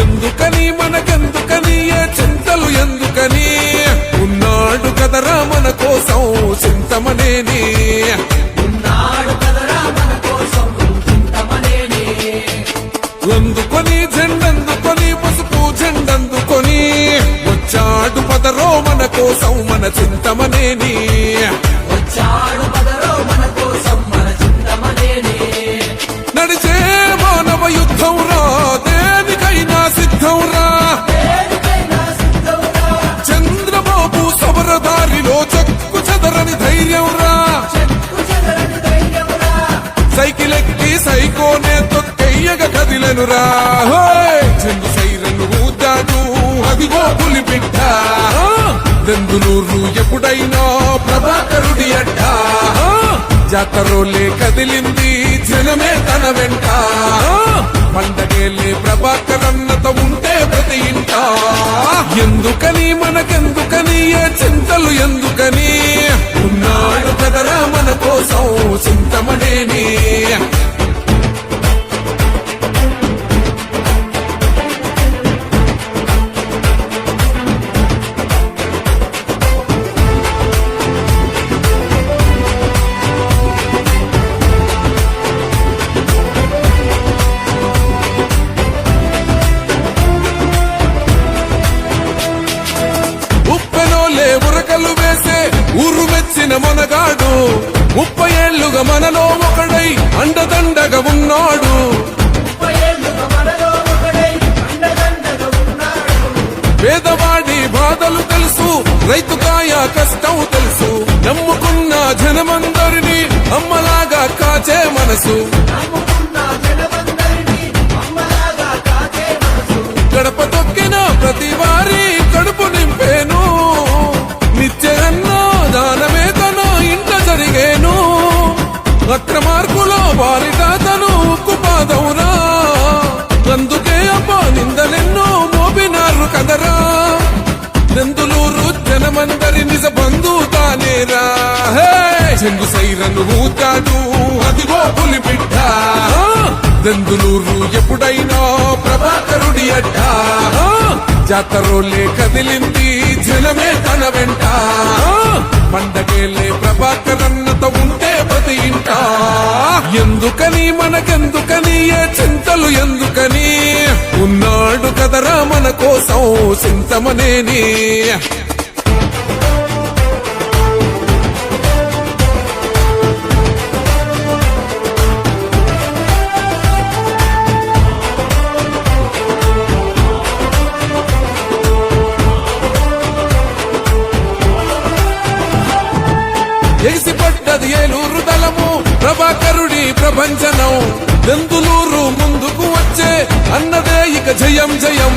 ఎందుకని మనకెందుకని ఏ చింతలు ఎందుకని? ఉన్నాడు కదరా మన కోసం చింతమనేని. అందుకొని జెండందుకొని పసుపు జెండందుకొని? వచ్చాడు పదరో మన కోసం మన చింతమనేని. తొక్కెయ్యగ కదిలెనురా హోయ్! సైరను ఊదాను. అదిగో పులి బిడ్డ దెందులూరు ఎప్పుడైనా ప్రభాకరుడి అడ్డ జాతరోలే కదిలింది జనమే తన వెంట. పండగేలే ప్రభాకరన్నత ఉంటే ప్రతి ఇంట. ఎందుకని మనకెందుకని ఏ చింతలు ఎందుకని? మనగాడు. ముప్పై ఏళ్ళుగా మనలో ఒకడై అండదండగా ఉన్నాడు. పేదవాడి బాధలు తెలుసు రైతు కాయ కష్టం తెలుసు. నమ్ముకున్న జనమందరినీ అమ్మలాగా కాచే మనసు. గడప వక్ర మార్పులో తాతను ఉక్కు పాదవురా అందుకే అమ్మ నిందలెన్నో మోపినారు కదరా. నందులూరు జనమందరి నిజ బంధు తానేరా చెంగు సైరను ఊతాడు అదిగో పులి బిడ్డ. నందులూరు ఎప్పుడైనా ప్రభాకరుడి అడ్డ. జాతరోలే కదిలింది జనమే తన వెంట. పండగేలే ప్రభాకరన్నత ఉంటే ప్రతి ఇంట? ఎందుకని మనకెందుకని? ఏ చింతలు ఎందుకని? ఉన్నాడు కదరా మన కోసం చింతమనేని. ఏలూరు దళము ప్రభాకరుడి ప్రభంజనం. దెందులూరు ముందుకు వచ్చే అన్నదే ఇక జయం జయం.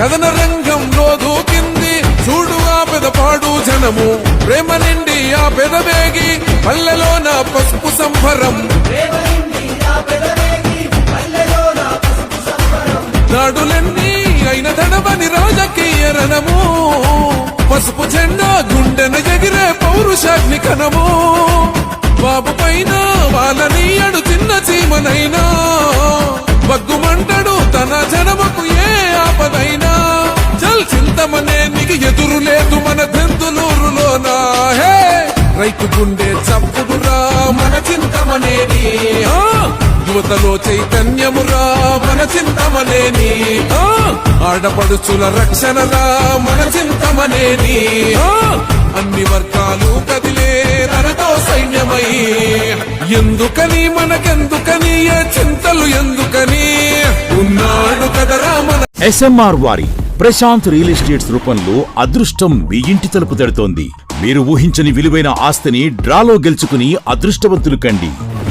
కథన రంగంలో దూకింది చూడు ఆ పెదపాడు జనము. ప్రేమ నిండి ఆ పెదవేగి పల్లెలోన పసుపు సంభరం నాడులన్నీ అయిన తడవని పసుపు జెండా గుండెను ఎగిరే పౌరుషాగ్ని కనము. బాబు పైన వాళ్ళని అడు చిన్న చీమనైనా. బగ్గుమంటడు తన జనమకు ఏ ఆపదైనా. చల్ చింతమనే నీకు ఎదురు లేదు మన బెందులూరులోనా హే! రైతు గుండె చప్పుడురా మన చింతమనేది. యువతలో చైతన్యమురా మన చింతమనేని ఆ, ఆడపడుచుల రక్షణరా మన చింతమనేని అన్ని వర్గాలు కదిలే తనతో సైన్యమై. ఎందుకని మనకెందుకని చింతలు ఎందుకని? ఉన్నాడు కదరా మన ఎస్ఎంఆర్ వారి ప్రశాంత్ రియల్ ఎస్టేట్స్ రూపంలో అదృష్టం మీ ఇంటి తలుపు తడుతోంది. మీరు ఊహించని విలువైన ఆస్తిని డ్రాలో గెలుచుకుని అదృష్టవంతులు కండి.